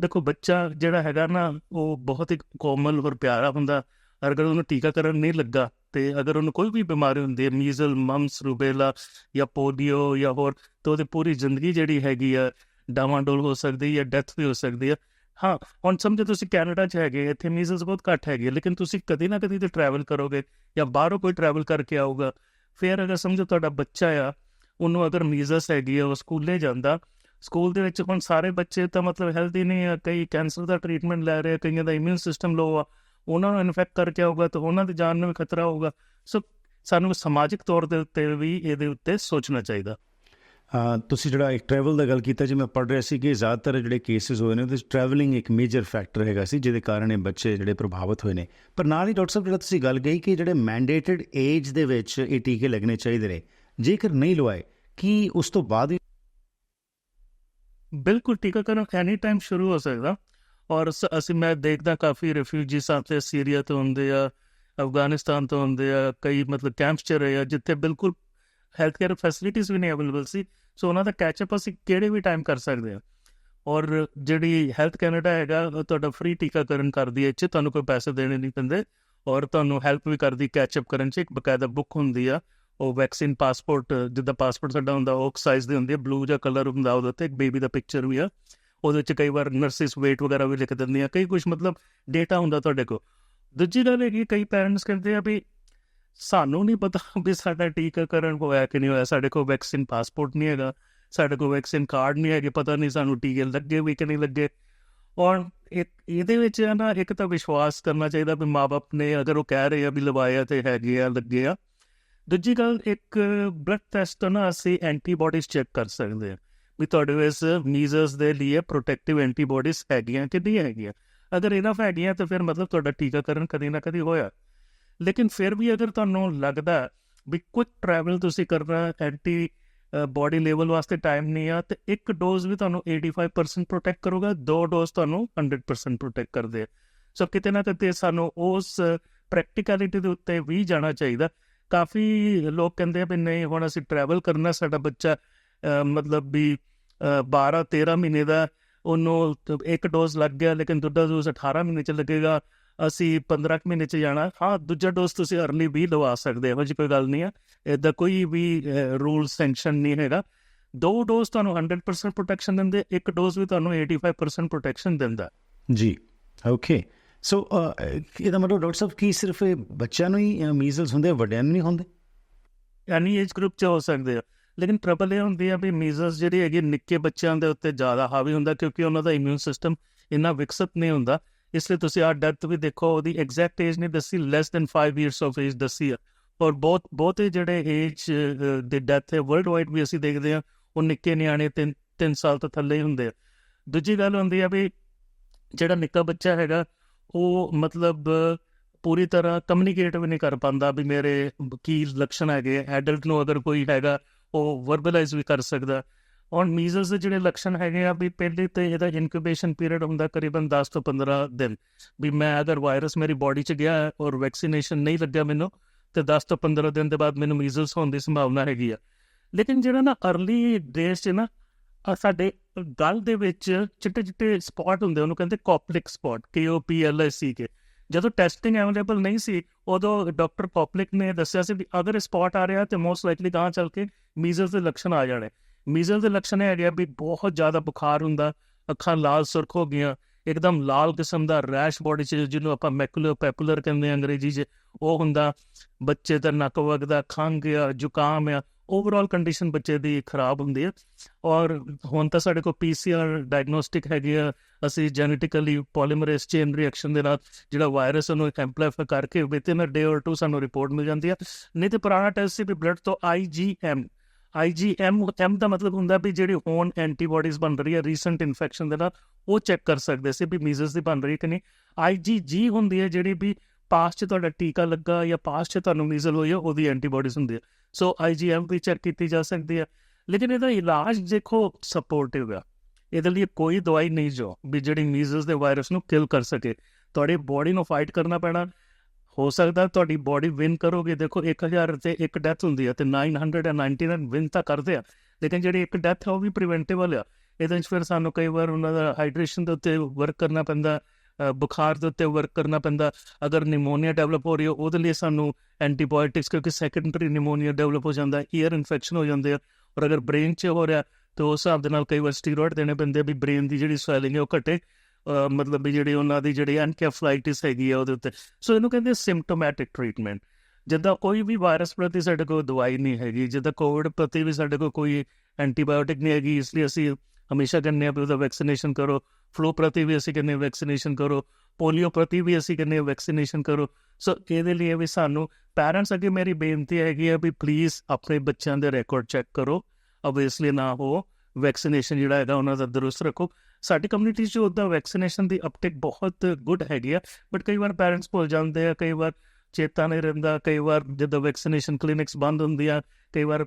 ਦੇਖੋ ਬੱਚਾ ਜਿਹੜਾ ਹੈਗਾ ਨਾ, ਉਹ ਬਹੁਤ ਹੀ ਕੋਮਲ ਔਰ ਪਿਆਰਾ ਹੁੰਦਾ। ਅਗਰ ਉਹਨੂੰ ਟੀਕਾਕਰਨ ਨਹੀਂ ਲੱਗਾ ਤੇ ਅਗਰ ਉਹਨੂੰ ਕੋਈ ਵੀ ਬਿਮਾਰੀ ਹੁੰਦੀ ਹੈ, ਮੀਜ਼ਲ, ਮਮਸ, ਰੂਬੇਲਾ ਜਾਂ ਪੋਲੀਓ ਜਾਂ ਹੋਰ, ਤਾਂ ਉਹਦੀ ਪੂਰੀ ਜ਼ਿੰਦਗੀ ਜਿਹੜੀ ਹੈਗੀ ਆ, ਡਾਵਾਂਡੋਲ ਹੋ ਸਕਦੀ ਹੈ ਡੈਥ ਵੀ ਹੋ ਸਕਦੀ ਹੈ। ਹਾਂ, ਹੁਣ ਸਮਝੋ ਤੁਸੀਂ ਕੈਨੇਡਾ 'ਚ ਹੈਗੇ, ਇੱਥੇ ਮੀਜ਼ਲਸ ਬਹੁਤ ਘੱਟ ਹੈਗੇ ਲੇਕਿਨ ਤੁਸੀਂ ਕਦੇ ਨਾ ਕਦੇ ਤੇ ਟਰੈਵਲ ਕਰੋਗੇ ਜਾਂ ਬਾਹਰੋਂ ਕੋਈ ਟਰੈਵਲ ਕਰਕੇ ਆਊਗਾ। ਫਿਰ ਅਗਰ ਸਮਝੋ ਤੁਹਾਡਾ ਬੱਚਾ ਆ, ਉਹਨੂੰ ਅਗਰ ਮੀਜ਼ਲਸ ਹੈਗੀ ਆ, ਉਹ ਸਕੂਲੇ ਜਾਂਦਾ ਸਕੂਲ ਦੇ ਵਿੱਚ ਹੁਣ ਸਾਰੇ ਬੱਚੇ ਤਾਂ ਮਤਲਬ ਹੈਲਦੀ ਨਹੀਂ ਆ, ਕਈ ਕੈਂਸਰ ਦਾ ਟ੍ਰੀਟਮੈਂਟ ਲੈ ਰਹੇ ਆ, ਕਈਆਂ ਦਾ ਇਮਿਊਨ ਸਿਸਟਮ ਲੋ ਆ, ਉਹਨਾਂ ਨੂੰ ਇਨਫੈਕਟ ਕਰਕੇ ਆਊਗਾ ਤਾਂ ਉਹਨਾਂ ਦੀ ਜਾਨ ਨੂੰ ਵੀ ਖਤਰਾ ਹੋਊਗਾ। ਸੋ ਸਾਨੂੰ ਸਮਾਜਿਕ ਤੌਰ ਦੇ ਉੱਤੇ ਵੀ ਇਹਦੇ ਉੱਤੇ ਸੋਚਣਾ ਚਾਹੀਦਾ। ਤੁਸੀਂ ਜਿਹੜਾ ਇੱਕ ਟਰੈਵਲ ਦਾ ਗੱਲ ਕੀਤਾ, ਜੀ ਮੈਂ ਪੜ੍ਹ ਰਿਹਾ ਸੀ ਕਿ ਜ਼ਿਆਦਾਤਰ ਜਿਹੜੇ ਕੇਸਿਸ ਹੋਏ ਨੇ, ਉਹਦੇ ਟਰੈਵਲਿੰਗ ਇੱਕ ਮੇਜਰ ਫੈਕਟਰ ਹੈਗਾ ਸੀ, ਜਿਹਦੇ ਕਾਰਨ ਇਹ ਬੱਚੇ ਜਿਹੜੇ ਪ੍ਰਭਾਵਿਤ ਹੋਏ ਨੇ। ਪਰ ਨਾਲ ਹੀ ਡਾਕਟਰ ਸਾਹਿਬ, ਜਿਹੜਾ ਤੁਸੀਂ ਗੱਲ ਕਹੀ ਕਿ ਜਿਹੜੇ ਮੈਂਡੇਟਡ ਏਜ ਦੇ ਵਿੱਚ ਇਹ ਟੀਕੇ ਲੱਗਣੇ ਚਾਹੀਦੇ ਨੇ, ਜੇਕਰ ਨਹੀਂ ਲਵਾਏ, ਕਿ ਉਸ ਤੋਂ ਬਾਅਦ ਬਿਲਕੁਲ ਟੀਕਾਕਰਨ ਐਨੀ ਟਾਈਮ ਸ਼ੁਰੂ ਹੋ ਸਕਦਾ। ਔਰ ਸ- ਅਸੀਂ, ਮੈਂ ਦੇਖਦਾ ਕਾਫੀ ਰਿਫਿਊਜੀ ਸਾਥੇ ਸੀਰੀਆ ਤੋਂ ਹੁੰਦੇ ਆ ਅਫਗਾਨਿਸਤਾਨ ਤੋਂ ਹੁੰਦੇ ਆ, ਕਈ ਮਤਲਬ ਕੈਂਪਸ ਚ ਰਹੇ ਆ, ਜਿੱਥੇ ਬਿਲਕੁਲ ਹੈਲਥ ਕੇਅਰ ਫੈਸਿਲਿਟੀਜ਼ ਵੀ ਨਹੀਂ ਅਵੇਲੇਬਲ ਸੀ। ਸੋ ਉਹਨਾਂ ਦਾ ਕੈਚਅਪ ਅਸੀਂ ਕਿਹੜੇ ਵੀ ਟਾਈਮ ਕਰ ਸਕਦੇ ਆ। ਔਰ ਜਿਹੜੀ ਹੈਲਥ ਕੈਨੇਡਾ ਹੈਗਾ ਤੁਹਾਡਾ ਫ੍ਰੀ ਟੀਕਾਕਰਨ ਕਰਦੀ ਹੈ 'ਚ ਤੁਹਾਨੂੰ ਕੋਈ ਪੈਸੇ ਦੇਣੇ ਨਹੀਂ ਪੈਂਦੇ। ਔਰ ਤੁਹਾਨੂੰ ਹੈਲਪ ਵੀ ਕਰਦੀ ਕੈਚਅਪ ਕਰਨ ਚ, ਇੱਕ ਬਕਾਇਦਾ ਬੁੱਕ ਹੁੰਦੀ ਆ। ਉਹ ਵੈਕਸੀਨ ਪਾਸਪੋਰਟ ਜਿੱਦਾਂ ਪਾਸਪੋਰਟ ਸਾਡਾ ਹੁੰਦਾ, ਉਹ ਸਾਈਜ਼ ਦੀ ਹੁੰਦੀ ਹੈ ਬਲੂ ਜਾਂ ਕਲਰ ਹੁੰਦਾ ਉਹਦੇ 'ਤੇ ਇੱਕ ਬੇਬੀ ਦਾ ਪਿਕਚਰ ਵੀ ਆ। ਉਹਦੇ ਵਿੱਚ ਕਈ ਵਾਰ ਨਰਸਿਸ weight ਵਗੈਰਾ ਵੀ ਲਿਖ ਦਿੰਦੀਆਂ ਕਈ ਕੁਝ ਮਤਲਬ ਡੇਟਾ ਹੁੰਦਾ ਤੁਹਾਡੇ ਕੋਲ। ਦੂਜੀ ਗੱਲ ਇਹ ਕਿ ਕਈ ਪੈਰੈਂਟਸ ਕਹਿੰਦੇ ਆ ਵੀ ਸਾਨੂੰ ਨਹੀਂ ਪਤਾ ਵੀ ਸਾਡਾ ਟੀਕਾਕਰਨ ਹੋਇਆ ਕਿ ਨਹੀਂ ਹੋਇਆ, ਸਾਡੇ ਕੋਲ ਵੈਕਸੀਨ ਪਾਸਪੋਰਟ ਨਹੀਂ ਹੈਗਾ, ਸਾਡੇ ਕੋਲ ਵੈਕਸੀਨ ਕਾਰਡ ਨਹੀਂ ਹੈਗੇ, ਪਤਾ ਨਹੀਂ ਸਾਨੂੰ ਟੀਕੇ ਲੱਗੇ ਵੀ ਕਿ ਨਹੀਂ ਲੱਗੇ। ਔਰ ਇੱਕ ਇਹਦੇ ਵਿੱਚ ਹੈ ਨਾ ਇੱਕ ਤਾਂ ਵਿਸ਼ਵਾਸ ਕਰਨਾ ਚਾਹੀਦਾ ਵੀ ਮਾਪੇ ਨੇ ਅਗਰ ਉਹ ਕਹਿ ਰਹੇ ਆ ਵੀ ਲਵਾਇਆ ਤੇ ਹੈਗੇ ਆ, ਲੱਗੇ ਆ ਦੂਜੀ ਗੱਲ, ਇੱਕ ਬਲੱਡ ਟੈਸਟ ਤੋਂ ਨਾ ਅਸੀਂ ਐਂਟੀਬਾਡੀਜ਼ ਚੈੱਕ ਕਰ ਸਕਦੇ ਹਾਂ ਵੀ ਤੁਹਾਡੇ ਵਿੱਚ ਮੀਜ਼ਲਸ ਦੇ ਲਈ ਪ੍ਰੋਟੈਕਟਿਵ ਐਂਟੀਬਾਡੀਜ਼ ਹੈਗੀਆਂ ਕਿ ਨਹੀਂ ਹੈਗੀਆਂ। ਅਗਰ ਇਨਫ ਹੈਗੀਆਂ ਤਾਂ ਫਿਰ ਮਤਲਬ ਤੁਹਾਡਾ ਟੀਕਾਕਰਨ ਕਦੇ ਨਾ ਕਦੇ ਹੋਇਆ। ਲੇਕਿਨ ਫਿਰ ਵੀ ਅਗਰ ਤੁਹਾਨੂੰ ਲੱਗਦਾ ਵੀ ਕੁਇਕ ਟਰੈਵਲ ਤੁਸੀਂ ਕਰਨਾ ਐਂਟੀ ਬਾਡੀ ਲੈਵਲ ਵਾਸਤੇ ਟਾਈਮ ਨਹੀਂ ਆ, ਤੇ ਇੱਕ ਡੋਜ਼ ਵੀ ਤੁਹਾਨੂੰ 85% ਪ੍ਰੋਟੈਕਟ ਕਰੂਗਾ, ਦੋ ਡੋਜ਼ ਤੁਹਾਨੂੰ 100% ਪ੍ਰੋਟੈਕਟ ਕਰਦੇ ਆ। ਸੋ ਕਿਤੇ ਨਾ ਕਿਤੇ ਸਾਨੂੰ ਉਸ ਪ੍ਰੈਕਟੀਕੈਲਿਟੀ ਦੇ ਉੱਤੇ ਵੀ ਜਾਣਾ ਚਾਹੀਦਾ। ਕਾਫੀ ਲੋਕ ਕਹਿੰਦੇ ਆ ਵੀ ਨਹੀਂ, ਹੁਣ ਅਸੀਂ ਟਰੈਵਲ ਕਰਨਾ ਸਾਡਾ ਬੱਚਾ ਮਤਲਬ ਵੀ 12 13 ਮਹੀਨੇ ਦਾ, ਉਹਨੂੰ ਇੱਕ ਡੋਜ਼ ਲੱਗ ਗਿਆ, ਲੇਕਿਨ ਦੂਜਾ ਡੋਜ਼ 18 ਮਹੀਨੇ ਚ ਲੱਗੇਗਾ, ਅਸੀਂ 15 ਕੁ ਮਹੀਨੇ ਚ ਜਾਣਾ। ਹਾਂ, ਦੂਜਾ ਡੋਜ਼ ਤੁਸੀਂ ਅਰਲੀ ਵੀ ਲਵਾ ਸਕਦੇ ਹੋ ਜੀ ਕੋਈ ਗੱਲ ਨਹੀਂ ਆ। ਇਹਦਾ ਕੋਈ ਵੀ ਰੂਲ ਸੈਂਕਸ਼ਨ ਨਹੀਂ ਹੈਗਾ। ਦੋ ਡੋਜ਼ ਤੁਹਾਨੂੰ 100% ਪ੍ਰੋਟੈਕਸ਼ਨ ਦਿੰਦੇ, ਇੱਕ ਡੋਜ਼ ਵੀ ਤੁਹਾਨੂੰ 85% ਪ੍ਰੋਟੈਕਸ਼ਨ ਦਿੰਦਾ। ਜੀ ਓਕੇ ਸੋ uh, ਇਹਦਾ ਮਤਲਬ ਡਾਕਟਰ ਸਾਹਿਬ ਕੀ ਸਿਰਫ ਬੱਚਿਆਂ ਨੂੰ ਹੀ ਮੀਜ਼ਲਸ ਹੁੰਦੇ ਆ, ਵੱਡਿਆਂ ਨੂੰ ਨਹੀਂ ਹੁੰਦੇ? ਐਨੀ ਏਜ ਗਰੁੱਪ 'ਚ ਹੋ ਸਕਦੇ ਆ। ਲੇਕਿਨ ਟ੍ਰਬਲ ਇਹ ਹੁੰਦੀ ਆ ਵੀ ਮੀਜ਼ਲਸ ਜਿਹੜੀ ਹੈਗੀ ਨਿੱਕੇ ਬੱਚਿਆਂ ਦੇ ਉੱਤੇ ਜ਼ਿਆਦਾ ਹਾਵੀ ਹੁੰਦਾ ਕਿਉਂਕਿ ਉਹਨਾਂ ਦਾ ਇਮਿਊਨ ਸਿਸਟਮ ਇੰਨਾ ਵਿਕਸਿਤ ਨਹੀਂ ਹੁੰਦਾ। ਇਸ ਲਈ ਤੁਸੀਂ ਆ ਡੈਥ ਵੀ ਦੇਖੋ ਉਹਦੀ ਐਗਜ਼ੈਕਟ ਏਜ ਨਹੀਂ ਦੱਸੀ less than 5 years of age ਦੱਸੀ ਆ। ਔਰ ਬਹੁਤ ਬਹੁਤੇ ਜਿਹੜੇ ਏਜ ਦੇ ਡੈਥ ਹੈ ਵਰਲਡ ਵਾਈਡ ਵੀ ਅਸੀਂ ਦੇਖਦੇ ਆ ਉਹ ਨਿੱਕੇ ਨਿਆਣੇ 3 3 ਸਾਲ ਤੋਂ ਥੱਲੇ ਹੀ ਹੁੰਦੇ ਆ। ਦੂਜੀ ਗੱਲ ਹੁੰਦੀ ਆ ਵੀ ਜਿਹੜਾ ਨਿੱਕਾ ਬੱਚਾ ਹੈਗਾ ਉਹ ਮਤਲਬ ਪੂਰੀ ਤਰ੍ਹਾਂ ਕਮਿਊਨੀਕੇਟ ਵੀ ਨਹੀਂ ਕਰ ਪਾਉਂਦਾ ਵੀ ਮੇਰੇ ਕੀ ਲੱਛਣ ਹੈਗੇ ਐਡਲਟ ਨੂੰ ਅਗਰ ਕੋਈ ਹੈਗਾ, ਉਹ ਵਰਬਲਾਈਜ਼ ਵੀ ਕਰ ਸਕਦਾ। ਔਰ ਮੀਜ਼ਲਸ ਦੇ ਜਿਹੜੇ ਲੱਛਣ ਹੈਗੇ ਆ ਵੀ ਪਹਿਲੇ ਤੇ ਇਹਦਾ ਇਨਕੂਬੇਸ਼ਨ ਪੀਰੀਅਡ ਹੁੰਦਾ ਕਰੀਬਨ 10 ਤੋਂ 15 ਦਿਨ। ਵੀ ਮੈਂ ਅਗਰ ਵਾਇਰਸ ਮੇਰੀ ਬਾਡੀ 'ਚ ਗਿਆ ਔਰ ਵੈਕਸੀਨੇਸ਼ਨ ਨਹੀਂ ਲੱਗਿਆ ਮੈਨੂੰ, ਤੇ 10 ਤੋਂ 15 ਦਿਨ ਦੇ ਬਾਅਦ ਮੈਨੂੰ ਮੀਜ਼ਲਸ ਹੋਣ ਦੀ ਸੰਭਾਵਨਾ ਹੈਗੀ ਆ। ਲੇਕਿਨ ਜਿਹੜਾ ਨਾ ਅਰਲੀ ਡੇਜ਼ 'ਚ ਨਾ ਸਾਡੇ ਗਲ ਦੇ ਵਿੱਚ ਚਿੱਟੇ ਚਿੱਟੇ ਸਪੌਟ ਹੁੰਦੇ ਉਹਨੂੰ ਕਹਿੰਦੇ Koplik spot K O P L S C ਕੇ ਜਦੋਂ ਟੈਸਟਿੰਗ ਅਵੇਲੇਬਲ ਨਹੀਂ ਸੀ, ਉਦੋਂ ਡਾਕਟਰ ਕੋਪਲਿਕ ਨੇ ਦੱਸਿਆ ਸੀ ਵੀ ਅਗਰ ਸਪੌਟ ਆ ਰਿਹਾ ਤੇ ਮੋਸਟ ਲਾਈਕਲੀ ਗਾਂ ਚੱਲ ਕੇ ਮੀਜ਼ਲਸ ਦੇ ਲੱਛਣ ਆ ਜਾਣੇ। ਮੀਜ਼ਲ ਦੇ ਲੱਛਣ ਇਹ ਹੈਗੇ ਆ ਵੀ ਬਹੁਤ ਜ਼ਿਆਦਾ ਬੁਖਾਰ ਹੁੰਦਾ, ਅੱਖਾਂ ਲਾਲ ਸੁਰਖ ਹੋ ਗਈਆਂ, ਇੱਕਦਮ ਲਾਲ ਕਿਸਮ ਦਾ ਰੈਸ਼ ਬਾਡੀ 'ਚ ਜਿਹਨੂੰ ਆਪਾਂ ਮੈਕੂਲਰ ਪੈਪੂਲਰ ਕਹਿੰਦੇ ਆ ਅੰਗਰੇਜ਼ੀ 'ਚ, ਉਹ ਹੁੰਦਾ, ਬੱਚੇ ਦਾ ਨੱਕ ਵਗਦਾ, ਖੰਘ ਆ, ਜ਼ੁਕਾਮ ਆ ਓਵਰਆਲ ਕੰਡੀਸ਼ਨ ਬੱਚੇ ਦੀ ਖਰਾਬ ਹੁੰਦੀ ਹੈ। ਔਰ ਹੁਣ ਤਾਂ ਸਾਡੇ ਕੋਲ ਪੀਸੀਆਰ ਡਾਇਗਨੋਸਟਿਕ ਹੈਗੀ ਆ। ਅਸੀਂ ਜੈਨੇਟਿਕਲੀ ਪੋਲੀਮਰੇਜ਼ ਚੇਨ ਰਿਐਕਸ਼ਨ ਦੇ ਨਾਲ ਜਿਹੜਾ ਵਾਇਰਸ ਉਹਨੂੰ ਐਮਪਲੀਫਾਈ ਕਰਕੇ within a day or two ਸਾਨੂੰ ਰਿਪੋਰਟ ਮਿਲ ਜਾਂਦੀ ਹੈ ਨਹੀਂ ਤੇ ਪੁਰਾਣਾ ਟੈਸਟ ਸੀ ਵੀ ਬਲੱਡ ਤੋਂ ਆਈਜੀਐਮ ਆਈਜੀਐਮ ਐਮ ਦਾ ਮਤਲਬ ਹੁੰਦਾ ਵੀ ਜਿਹੜੀ ਹੋਣ ਐਂਟੀਬਾਡੀਜ਼ ਬਣ ਰਹੀ ਹੈ ਰੀਸੈਂਟ ਇਨਫੈਕਸ਼ਨ ਦੇ ਨਾਲ, ਉਹ ਚੈੱਕ ਕਰ ਸਕਦੇ ਸੀ ਵੀ ਮੀਜ਼ਲਸ ਦੀ ਬਣ ਰਹੀ ਕਿ ਨਹੀਂ। ਆਈਜੀਜੀ ਹੁੰਦੀ ਹੈ ਜਿਹੜੀ ਵੀ ਪਾਸਟ 'ਚ ਤੁਹਾਡਾ ਟੀਕਾ ਲੱਗਾ ਜਾਂ ਪਾਸਟ 'ਚ ਤੁਹਾਨੂੰ ਮੀਜ਼ਲ ਹੋਈ ਹੈ ਉਹਦੀ ਐਂਟੀਬਾਡੀਜ਼ ਹੁੰਦੀ ਹੈ ਸੋ ਆਈਜੀਐਮ ਵੀ ਚੈੱਕ ਕੀਤੀ ਜਾ ਸਕਦੀ ਹੈ ਲੇਕਿਨ ਇਹਦਾ ਇਲਾਜ ਦੇਖੋ ਸਪੋਰਟਿਵ ਆ। ਇਹਦੇ ਲਈ ਕੋਈ ਦਵਾਈ ਨਹੀਂ ਜੋ, ਵੀ ਜਿਹੜੀ ਮੀਜ਼ਲਸ ਦੇ ਵਾਇਰਸ ਨੂੰ ਕਿਲ ਕਰ ਸਕੇ। ਤੁਹਾਡੀ ਬਾਡੀ ਨੂੰ ਫਾਈਟ ਕਰਨਾ ਪੈਣਾ। ਹੋ ਸਕਦਾ ਤੁਹਾਡੀ ਬਾਡੀ ਵਿਨ ਕਰੋਗੇ। ਦੇਖੋ 1000 ਤੇ ਇੱਕ ਡੈਥ ਹੁੰਦੀ ਹੈ ਤੇ 999 ਵਿਨ ਤਾਂ ਕਰਦੇ ਆ। ਲੇਕਿਨ ਜਿਹੜੀ ਇੱਕ ਡੈਥ ਆ, ਉਹ ਵੀ ਪ੍ਰੀਵੈਂਟੇਬਲ ਆ। ਇਹਦੇ ਵਿੱਚ ਫਿਰ ਸਾਨੂੰ ਕਈ ਵਾਰ ਉਹਨਾਂ ਦਾ ਹਾਈਡਰੇਸ਼ਨ ਦੇ ਉੱਤੇ ਵਰਕ ਕਰਨਾ ਪੈਂਦਾ। ਬੁਖਾਰ ਦੇ ਉੱਤੇ ਵਰਕ ਕਰਨਾ ਪੈਂਦਾ, ਅਗਰ ਨਿਮੋਨੀਆ ਡਿਵੈਲਪ ਹੋ ਰਹੀ ਹੈ, ਉਹਦੇ ਲਈ ਸਾਨੂੰ ਐਂਟੀਬਾਇਓਟਿਕਸ ਕਿਉਂਕਿ ਸੈਕੰਡਰੀ ਨਿਮੋਨੀਆ ਡਿਵੈਲਪ ਹੋ ਜਾਂਦਾ ਈਅਰ ਇਨਫੈਕਸ਼ਨ ਹੋ ਜਾਂਦੇ ਆ, ਔਰ ਅਗਰ ਬ੍ਰੇਨ 'ਚ ਹੋ ਰਿਹਾ, ਤੇ ਉਸ ਹਿਸਾਬ ਦੇ ਨਾਲ ਕਈ ਵਾਰ ਸਟੀਰੋਇਡ ਦੇਣੇ ਪੈਂਦੇ ਆ ਵੀ ਬ੍ਰੇਨ ਦੀ ਜਿਹੜੀ ਸਵੈਲਿੰਗ ਹੈ ਉਹ ਘਟੇ ਮਤਲਬ ਵੀ ਜਿਹੜੀ ਉਹਨਾਂ ਦੀ ਜਿਹੜੀ ਐਨਕੈਫਲਾਈਟਿਸ ਹੈਗੀ ਆ ਉਹਦੇ ਉੱਤੇ। ਸੋ ਇਹਨੂੰ ਕਹਿੰਦੇ ਸਿੰਪਟੋਮੈਟਿਕ ਟ੍ਰੀਟਮੈਂਟ ਜਿੱਦਾਂ ਕੋਈ ਵੀ ਵਾਇਰਸ ਪ੍ਰਤੀ ਸਾਡੇ ਕੋਲ ਦਵਾਈ ਨਹੀਂ ਹੈਗੀ, ਜਿੱਦਾਂ ਕੋਵਿਡ ਪ੍ਰਤੀ ਵੀ ਸਾਡੇ ਕੋਲ ਕੋਈ ਐਂਟੀਬਾਇਓਟਿਕ ਨਹੀਂ ਹੈਗੀ, ਇਸ ਲਈ ਅਸੀਂ ਹਮੇਸ਼ਾ ਕਹਿੰਦੇ ਆ ਵੀ ਉਹਦਾ ਵੈਕਸੀਨੇਸ਼ਨ ਕਰੋ ਫਲੂ ਪ੍ਰਤੀ ਵੀ ਅਸੀਂ ਕਹਿੰਦੇ ਵੈਕਸੀਨੇਸ਼ਨ ਕਰੋ, ਪੋਲੀਓ ਪ੍ਰਤੀ ਵੀ ਅਸੀਂ ਕਹਿੰਦੇ ਵੈਕਸੀਨੇਸ਼ਨ ਕਰੋ। ਸੋ ਇਹਦੇ ਲਈ ਵੀ ਸਾਨੂੰ ਪੈਰੈਂਟਸ ਅੱਗੇ ਮੇਰੀ ਬੇਨਤੀ ਹੈਗੀ ਆ ਵੀ ਪਲੀਜ਼ ਆਪਣੇ ਬੱਚਿਆਂ ਦੇ ਰਿਕਾਰਡ ਚੈੱਕ ਕਰੋ। ਆਬਵੀਅਸਲੀ ਨਾ ਹੋ ਵੈਕਸੀਨੇਸ਼ਨ ਜਿਹੜਾ ਹੈਗਾ ਉਹਨਾਂ ਦਾ ਦਰੁਸਤ ਰੱਖੋ। ਸਾਡੀ ਕਮਿਊਨਿਟੀ 'ਚ ਉਹਦਾ ਵੈਕਸੀਨੇਸ਼ਨ ਦੀ ਅਪਟੇਕ ਬਹੁਤ ਗੁੱਡ ਹੈਗੀ ਆ ਬਟ ਕਈ ਵਾਰ ਪੈਰੈਂਟਸ ਭੁੱਲ ਜਾਂਦੇ ਆ, ਕਈ ਵਾਰ ਚੇਤਾ ਨਹੀਂ ਰਹਿੰਦਾ, ਕਈ ਵਾਰ ਜਦੋਂ ਵੈਕਸੀਨੇਸ਼ਨ ਕਲੀਨਿਕਸ ਬੰਦ ਹੁੰਦੀਆਂ, ਕਈ ਵਾਰ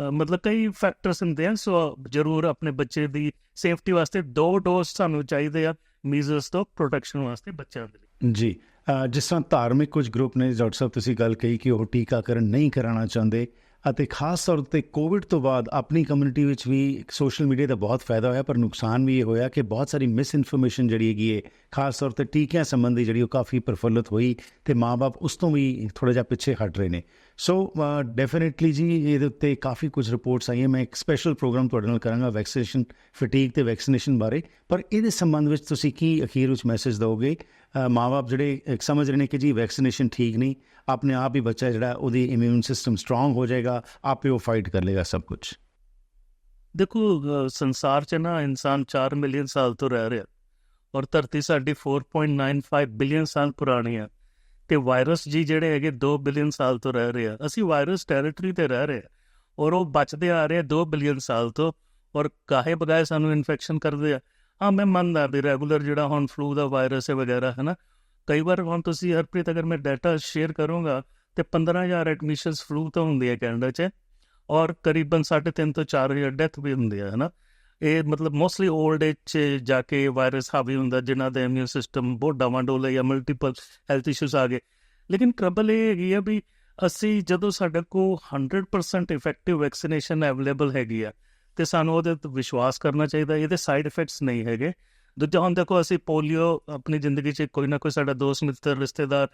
ਮਤਲਬ ਕਈ ਫੈਕਟਰਸ ਹੁੰਦੇ ਆ, ਸੋ ਜਰੂਰ ਆਪਣੇ ਬੱਚੇ ਦੀ ਸੇਫਟੀ ਵਾਸਤੇ ਦੋ ਡੋਜ਼ ਸਾਨੂੰ ਚਾਹੀਦੇ ਆ ਮੀਜ਼ਲਸ ਤੋਂ ਪ੍ਰੋਟੈਕਸ਼ਨ ਵਾਸਤੇ ਬੱਚਿਆਂ ਦੇ ਲਈ। ਜੀ ਜਿਸ ਤਰ੍ਹਾਂ ਧਾਰਮਿਕ ਕੁਝ ਗਰੁੱਪ ਨੇ, ਡਾਕਟਰ ਸਾਹਿਬ ਤੁਸੀਂ ਗੱਲ ਕਹੀ ਕਿ ਉਹ ਟੀਕਾਕਰਨ ਨਹੀਂ ਕਰਾਉਣਾ ਚਾਹੁੰਦੇ, ਅਤੇ ਖਾਸ ਤੌਰ ਤੇ ਕੋਵਿਡ ਤੋਂ ਬਾਅਦ ਆਪਣੀ ਕਮਿਊਨਿਟੀ ਵਿੱਚ ਵੀ ਸੋਸ਼ਲ ਮੀਡੀਆ ਦਾ ਬਹੁਤ ਫਾਇਦਾ ਹੋਇਆ, ਪਰ ਨੁਕਸਾਨ ਵੀ ਇਹ ਹੋਇਆ ਕਿ ਬਹੁਤ ਸਾਰੀ ਮਿਸ ਇਨਫੋਰਮੇਸ਼ਨ ਜਿਹੜੀ ਹੈਗੀ ਹੈ ਖਾਸ ਤੌਰ ਤੇ ਟੀਕਿਆਂ ਸੰਬੰਧੀ ਜਿਹੜੀ ਉਹ ਕਾਫੀ ਪ੍ਰਫੁੱਲਤ ਹੋਈ, ਤੇ ਮਾਪੇ ਉਸ ਤੋਂ ਵੀ ਥੋੜਾ ਜਿਹਾ ਪਿੱਛੇ ਹਟ ਰਹੇ ਨੇ। ਸੋ ਡੈਫੀਨਿਟਲੀ uh, ਜੀ, ਇਹਦੇ ਉੱਤੇ ਕਾਫੀ ਕੁਝ ਰਿਪੋਰਟਸ ਆਈਆਂ। ਮੈਂ ਇੱਕ ਸਪੈਸ਼ਲ ਪ੍ਰੋਗਰਾਮ ਤੁਹਾਡੇ ਨਾਲ ਕਰਾਂਗਾ ਵੈਕਸੀਨੇਸ਼ਨ ਫਟੀਗ ਤੇ ਵੈਕਸੀਨੇਸ਼ਨ ਬਾਰੇ। ਪਰ ਇਹਦੇ ਸੰਬੰਧ ਵਿੱਚ ਤੁਸੀਂ ਕੀ ਅਖੀਰ ਵਿੱਚ ਮੈਸੇਜ ਦਿਓਗੇ? ਮਾਪੇ ਜਿਹੜੇ ਸਮਝ ਰਹੇ ਨੇ ਕਿ ਜੀ ਵੈਕਸੀਨੇਸ਼ਨ ਠੀਕ ਨਹੀਂ, ਆਪਣੇ ਆਪ ਹੀ ਬੱਚਾ ਜਿਹੜਾ, ਉਹਦੀ ਇਮਿਊਨ ਸਿਸਟਮ ਸਟਰੋਂਗ ਹੋ ਜਾਏਗਾ, ਆਪੇ ਉਹ ਫਾਈਟ ਕਰ ਲੇਗਾ ਸਭ ਕੁਝ। ਦੇਖੋ ਸੰਸਾਰ 'ਚ ਨਾ ਇਨਸਾਨ 4 ਮਿਲੀਅਨ ਸਾਲ ਤੋਂ ਰਹਿ ਰਿਹਾ। ਔਰ ਧਰਤੀ ਸਾਡੀ 4.95 ਬਿਲੀਅਨ ਸਾਲ ਪੁਰਾਣੀ ਆ ਤੇ ਵਾਇਰਸ ਜੀ ਜਿਹੜੇ ਹੈਗੇ 2 ਬਿਲੀਅਨ ਸਾਲ ਤੋਂ ਰਹਿ ਰਹੇ ਆ। ਅਸੀਂ ਵਾਇਰਸ ਟੈਰੀਟਰੀ ਤੇ ਰਹਿ ਰਹੇ ਆ ਔਰ ਉਹ ਬਚਦੇ ਆ ਰਹੇ ਆ 2 ਬਿਲੀਅਨ ਸਾਲ ਤੋਂ ਔਰ ਕਾਹੇ ਬਗਾਏ ਸਾਨੂੰ ਇਨਫੈਕਸ਼ਨ ਕਰਦੇ ਆ। ਹਾਂ, ਮੈਂ ਮੰਨਦਾ ਵੀ ਰੈਗੂਲਰ ਜਿਹੜਾ ਹੁਣ ਫਲੂ ਦਾ ਵਾਇਰਸ ਹੈ ਵਗੈਰਾ, ਹੈ ਨਾ? ਕਈ ਵਾਰ ਹੁਣ ਤੁਸੀਂ ਹਰਪ੍ਰੀਤ, ਅਗਰ ਮੈਂ ਡਾਟਾ ਸ਼ੇਅਰ ਕਰੂੰਗਾ ਤੇ 15000 ਐਡਮਿਸ਼ਨਸ ਫਲੂ ਤੋਂ ਹੁੰਦੀ ਹੈ ਕੈਨੇਡਾ 'ਚ ਔਰ ਕਰੀਬਨ 3.5 ਤੋਂ 4000 ਡੈਥ ਵੀ ਹੁੰਦੀ ਹੈ ਨਾ? ਇਹ ਮਤਲਬ ਮੋਸਟਲੀ 올ਡ ਏਜ 'ਚ ਜਾ ਕੇ ਵਾਇਰਸ ਹਾਵੀ ਹੁੰਦਾ, ਜਿਨ੍ਹਾਂ ਦਾ ਇਮਿਊਨ ਸਿਸਟਮ ਬਹੁਤ ਡਾਵਾਂਡੋਲ ਹੈ ਜਾਂ ਮਲਟੀਪਲ ਹੈਲਥ ਇਸ਼ੂਸ ਆ ਗਏ। ਲੇਕਿਨ ਟਰਬਲ ਇਹ ਹੈਗੀ ਆ ਵੀ ਅਸੀਂ ਜਦੋਂ ਸਾਡੇ ਕੋਲ 100% ਇਫੈਕਟਿਵ ਵੈਕਸੀਨੇਸ਼ਨ ਅਵੇਲੇਬਲ ਹੈਗੀ ਆ, ਤੇ ਸਾਨੂੰ ਉਹਦੇ ਤੇ ਵਿਸ਼ਵਾਸ ਕਰਨਾ ਚਾਹੀਦਾ, ਇਹਦੇ ਸਾਈਡ ਇਫੈਕਟਸ ਨਹੀਂ ਹੈਗੇ। ਦੂਜਾ ਹੁਣ ਦੇਖੋ, ਅਸੀਂ ਪੋਲੀਓ ਆਪਣੀ ਜ਼ਿੰਦਗੀ 'ਚ ਕੋਈ ਨਾ ਕੋਈ ਸਾਡਾ ਦੋਸਤ, ਮਿੱਤਰ, ਰਿਸ਼ਤੇਦਾਰ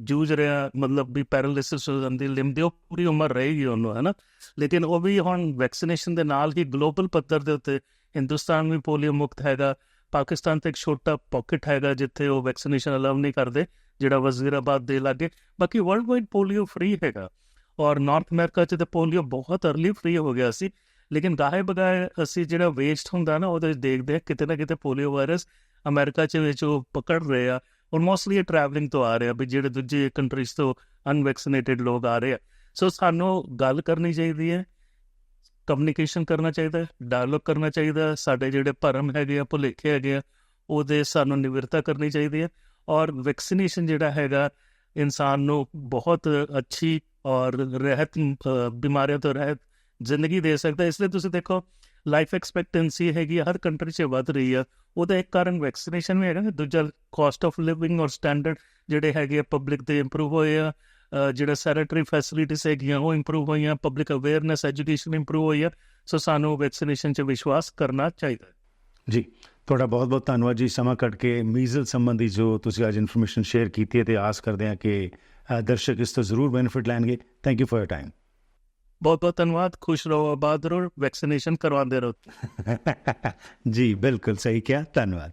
ਜੂਝ ਰਿਹਾ, ਮਤਲਬ ਵੀ ਪੈਰਾਲਿਸਿਸ ਹੋ ਜਾਂਦੀ ਲਿੰਬ ਦੀ ਉਹ ਪੂਰੀ ਉਮਰ ਰਹੇਗੀ ਉਹਨੂੰ, ਹੈ ਨਾ? ਲੇਕਿਨ ਉਹ ਵੀ ਹੁਣ ਵੈਕਸੀਨੇਸ਼ਨ ਦੇ ਨਾਲ ਹੀ ਗਲੋਬਲ ਪੱਧਰ ਦੇ ਉੱਤੇ ਹਿੰਦੁਸਤਾਨ ਵੀ ਪੋਲੀਓ ਮੁਕਤ ਹੈਗਾ, ਪਾਕਿਸਤਾਨ ਤੇ ਇੱਕ ਛੋਟਾ ਪਾਕਟ ਹੈਗਾ ਜਿੱਥੇ ਉਹ ਵੈਕਸੀਨੇਸ਼ਨ ਅਲਾਉ ਨਹੀਂ ਕਰਦੇ, ਜਿਹੜਾ ਵਜ਼ੀਰਾਬਾਦ ਦੇ ਲਾਗੇ, ਬਾਕੀ ਵਰਲਡ ਵਾਈਡ ਪੋਲੀਓ ਫ੍ਰੀ ਹੈਗਾ। ਔਰ ਨਾਰਥ ਅਮਰੀਕਾ 'ਚ ਤੇ ਪੋਲੀਓ ਬਹੁਤ ਅਰਲੀ ਫ੍ਰੀ ਹੋ ਗਿਆ ਸੀ, ਲੇਕਿਨ ਗਾਹੇ ਬਗਾਏ ਅਸੀਂ ਜਿਹੜਾ ਵੇਸਟ ਹੁੰਦਾ ਨਾ ਉਹਦੇ ਵਿੱਚ ਦੇਖਦੇ ਹਾਂ ਕਿਤੇ ਨਾ ਕਿਤੇ ਪੋਲੀਓ ਵਾਇਰਸ ਅਮਰੀਕਾ 'ਚ ਵਿੱਚ ਉਹ ਪਕੜ ਰਹੇ ਆ ਮੋਸਟਲੀ ਇਹ ਟਰੈਵਲਿੰਗ ਤੋਂ ਆ ਰਿਹਾ ਵੀ ਜਿਹੜੇ ਦੂਜੇ ਕੰਟਰੀਜ਼ ਤੋਂ ਅਨਵੈਕਸੀਨੇਟਿਡ ਲੋਕ ਆ ਰਹੇ ਆ। ਸੋ ਸਾਨੂੰ ਗੱਲ ਕਰਨੀ ਚਾਹੀਦੀ ਹੈ ਕਮਿਊਨੀਕੇਸ਼ਨ ਕਰਨਾ ਚਾਹੀਦਾ ਹੈ ਡਾਇਲੋਗ ਕਰਨਾ ਚਾਹੀਦਾ ਸਾਡੇ ਜਿਹੜੇ ਭਰਮ ਹੈਗੇ ਆ, ਭੁਲੇਖੇ ਹੈਗੇ ਆ, ਉਹਦੇ ਸਾਨੂੰ ਨਿਵਰਤਾ ਕਰਨੀ ਚਾਹੀਦੀ ਹੈ ਔਰ ਵੈਕਸੀਨੇਸ਼ਨ ਜਿਹੜਾ ਹੈਗਾ ਇਨਸਾਨ ਨੂੰ ਬਹੁਤ ਅੱਛੀ ਔਰ ਰਹਿਤ ਬਿਮਾਰੀਆਂ ਤੋਂ ਰਹਿਤ ਜ਼ਿੰਦਗੀ ਦੇ ਸਕਦਾ ਇਸ ਲਈ ਤੁਸੀਂ ਦੇਖੋ ਲਾਈਫ ਐਕਸਪੈਕਟੈਂਸੀ ਹੈਗੀ ਆ, ਹਰ ਕੰਟਰੀ 'ਚ ਵੱਧ ਰਹੀ ਆ। ਉਹਦਾ ਇੱਕ ਕਾਰਨ ਵੈਕਸੀਨੇਸ਼ਨ ਵੀ ਹੈਗਾ ਤੇ ਦੂਜਾ ਕਾਸਟ ਆਫ ਲਿਵਿੰਗ ਔਰ ਸਟੈਂਡਰਡ ਜਿਹੜੇ ਹੈਗੇ ਆ ਪਬਲਿਕ ਦੇ ਇੰਪਰੂਵ ਹੋਏ ਆ। ਜਿਹੜਾ ਸੈਨੇਟਰੀ ਫੈਸਿਲਿਟੀਜ਼ ਹੈਗੀਆਂ ਉਹ ਇੰਪਰੂਵ ਹੋਈਆਂ ਪਬਲਿਕ ਅਵੇਅਰਨੈਸ ਐਜੂਕੇਸ਼ਨ ਇੰਪਰੂਵ ਹੋਈ ਆ। ਸੋ ਸਾਨੂੰ ਵੈਕਸੀਨੇਸ਼ਨ 'ਚ ਵਿਸ਼ਵਾਸ ਕਰਨਾ ਚਾਹੀਦਾ ਜੀ ਤੁਹਾਡਾ ਬਹੁਤ ਬਹੁਤ ਧੰਨਵਾਦ ਜੀ। ਸਮਾਂ ਕੱਢ ਕੇ ਮੀਜ਼ਲ ਸੰਬੰਧੀ ਜੋ ਤੁਸੀਂ ਅੱਜ ਇਨਫੋਰਮੇਸ਼ਨ ਸ਼ੇਅਰ ਕੀਤੀ ਹੈ ਤੇ ਆਸ ਕਰਦੇ ਹਾਂ ਕਿ ਦਰਸ਼ਕ ਇਸ ਤੋਂ ਜ਼ਰੂਰ ਬੈਨੀਫਿਟ ਲੈਣਗੇ। Thank you for your time ਬਹੁਤ ਬਹੁਤ ਧੰਨਵਾਦ, ਖੁਸ਼ ਰਹੋ, ਆਬਾਦ ਰਹੋ ਵੈਕਸੀਨੇਸ਼ਨ ਕਰਵਾਉਂਦੇ ਰਹੋ। ਜੀ, ਬਿਲਕੁਲ ਸਹੀ ਕਿਹਾ, ਧੰਨਵਾਦ।